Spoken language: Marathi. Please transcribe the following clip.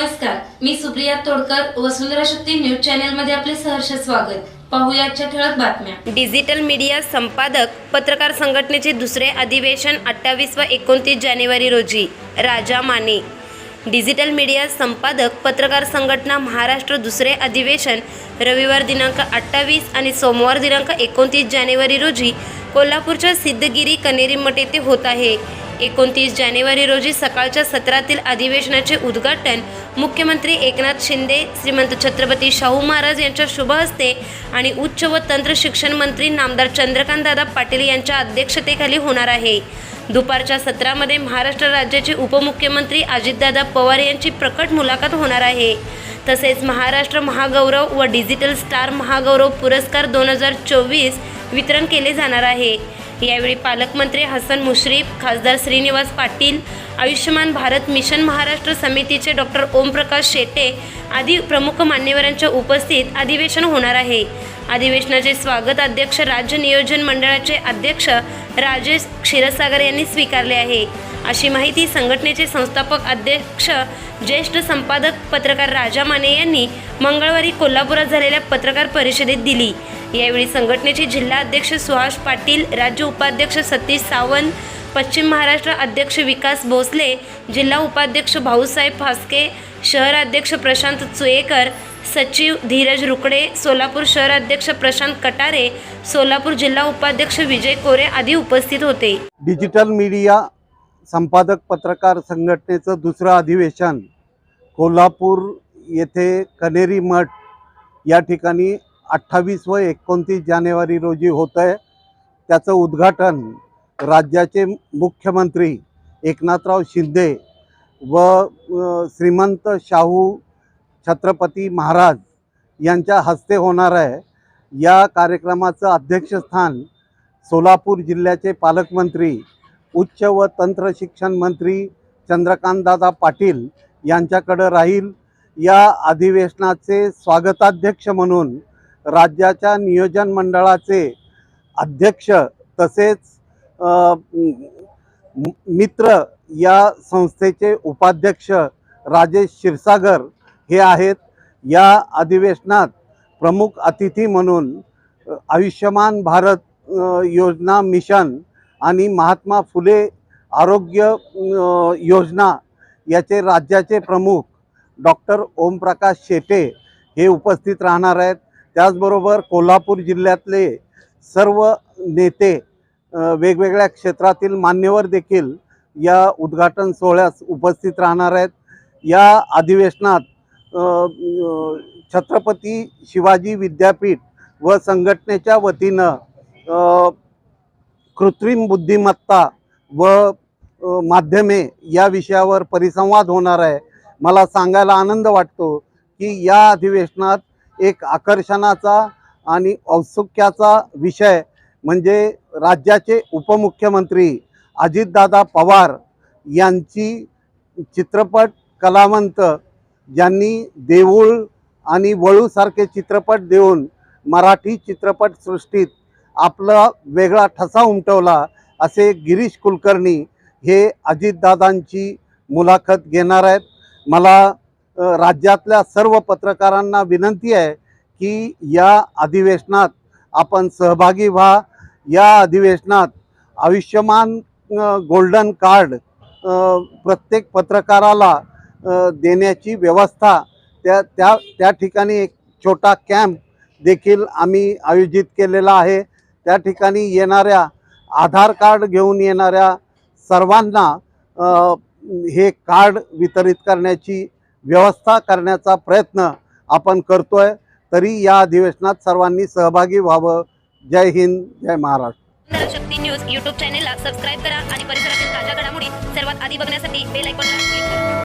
नमस्कार मी सुप्रिया तोडकर वसुंधरा शक्ती न्यूज चॅनलमध्ये आपले सहर्ष स्वागत. पाहुयाच्या ठळक बातम्या. डिजिटल मीडिया संपादक पत्रकार संघटनेचे दुसरे अधिवेशन अठ्ठावीस व एकोणतीस जानेवारी रोजी राजा माने. डिजिटल मीडिया संपादक पत्रकार संघटना महाराष्ट्र दुसरे अधिवेशन रविवार दिनांक अठ्ठावीस आणि सोमवार दिनांक एकोणतीस जानेवारी रोजी कोल्हापूरच्या सिद्धगिरी कनेरी मठ येथे होत आहे. एकोणतीस जानेवारी रोजी सकाळच्या सत्रातील अधिवेशनाचे उद्घाटन मुख्यमंत्री एकनाथ शिंदे श्रीमंत छत्रपती शाहू महाराज यांच्या शुभ हस्ते आणि उच्च व तंत्र शिक्षण मंत्री नामदार चंद्रकांतदादा पाटील यांच्या अध्यक्षतेखाली होणार आहे. दुपारच्या सत्रामध्ये महाराष्ट्र राज्याचे उपमुख्यमंत्री अजितदादा पवार यांची प्रकट मुलाखत होणार आहे. तसेच महाराष्ट्र महागौरव व डिजिटल स्टार महागौरव पुरस्कार दोन हजार चोवीस वितरण केले जाणार आहे. यावेळी पालकमंत्री हसन मुश्रीफ खासदार श्रीनिवास पाटील आयुष्यमान भारत मिशन महाराष्ट्र समितीचे डॉक्टर ओमप्रकाश शेटे आदी प्रमुख मान्यवरांच्या उपस्थित अधिवेशन होणार आहे. अधिवेशनाचे स्वागत अध्यक्ष राज्य नियोजन मंडळाचे अध्यक्ष राजेश क्षीरसागर यांनी स्वीकारले आहे. अशी माहिती संघटनेचे संस्थापक अध्यक्ष ज्येष्ठ संपादक पत्रकार राजा माने यांनी मंगळवारी कोल्हापुरात झालेल्या पत्रकार परिषदेत दिली. यावेळी संघटनेचे जिल्हा अध्यक्ष सुहास पाटील राज्य उपाध्यक्ष सतीश सावंत पश्चिम महाराष्ट्र अध्यक्ष विकास भोसले जिल्हा उपाध्यक्ष भाऊसाहेब फास्के शहराध्यक्ष प्रशांत चुएकर सचिव धीरज रुकडे सोलापूर शहराध्यक्ष प्रशांत कटारे सोलापूर जिल्हा उपाध्यक्ष विजय कोरे आदी उपस्थित होते. डिजिटल मीडिया संपादक पत्रकार संघटनेचं दुसरं अधिवेशन कोल्हापूर येथे कनेरी मठ या ठिकाणी अठ्ठावीस व एकोणतीस जानेवारी रोजी होत आहे त्याचं उद्घाटन राज्याचे मुख्यमंत्री एकनाथराव शिंदे व श्रीमंत शाहू छत्रपती महाराज यांच्या हस्ते होणार आहे. या कार्यक्रमाचं अध्यक्षस्थान सोलापूर जिल्ह्याचे पालकमंत्री उच्च व तंत्र शिक्षण मंत्री चंद्रकांतदादा पाटील यांच्याकडं राहील. या अधिवेशनाचे स्वागताध्यक्ष म्हणून राज्याच्या नियोजन मंडळाचे अध्यक्ष तसेच मित्र या संस्थेचे उपाध्यक्ष राजेश क्षीरसागर हे आहेत. या अधिवेशनात प्रमुख अतिथी म्हणून आयुष्यमान भारत योजना मिशन आणि महात्मा फुले आरोग्य योजना याचे राज्याचे प्रमुख डॉक्टर ओमप्रकाश शेटे हे उपस्थित राहणार आहेत. त्याचबरोबर कोल्हापूर जिल्ह्यातले सर्व नेते वेगवेगळ्या क्षेत्रातील मान्यवर देखील या उद्घाटन सोहळ्यास उपस्थित राहणार आहेत. या अधिवेशनात छत्रपती शिवाजी विद्यापीठ व संघटनेच्या वतीनं कृत्रिम बुद्धिमत्ता व माध्यमे या विषयावर परिसंवाद होणार आहे. मला सांगायला आनंद वाटतो की या अधिवेशनात एक आकर्षणाचा आणि औत्सुक्याचा विषय म्हणजे राज्याचे उपमुख्यमंत्री अजितदादा पवार यांची चित्रपट कलावंत ज्यांनी देऊळ आणि वळूसारखे चित्रपट देऊन मराठी चित्रपटसृष्टीत आपला वेगळा ठसा उमटवला असे गिरीश कुलकर्णी हे अजितदादांची मुलाखत घेणार आहेत. मला राज्यातल्या सर्व पत्रकारांना विनंती आहे की या अधिवेशनात आपण सहभागी व्हा. या अधिवेशनात आयुष्यमान गोल्डन कार्ड प्रत्येक पत्रकाराला देण्याची व्यवस्था त्या त्या त्या ठिकाणी एक छोटा कॅम्प देखील आम्ही आयोजित केलेला आहे. त्या ठिकाणी येणाऱ्या आधार कार्ड घेऊन येणाऱ्या सर्वांना हे कार्ड वितरित करण्याची व्यवस्था करण्याचा प्रयत्न आपण करतोय. तरी या अधिवेशनात सर्वांनी सहभागी व्हावं. जय हिंद जय महाराष्ट्र. शक्ती न्यूज युट्यूब चॅनेलला सबस्क्राईब करा आणि परिसरातील ताज्या घडामोडी सर्वात आधी बघण्यासाठी बेल आयकॉनला क्लिक करा.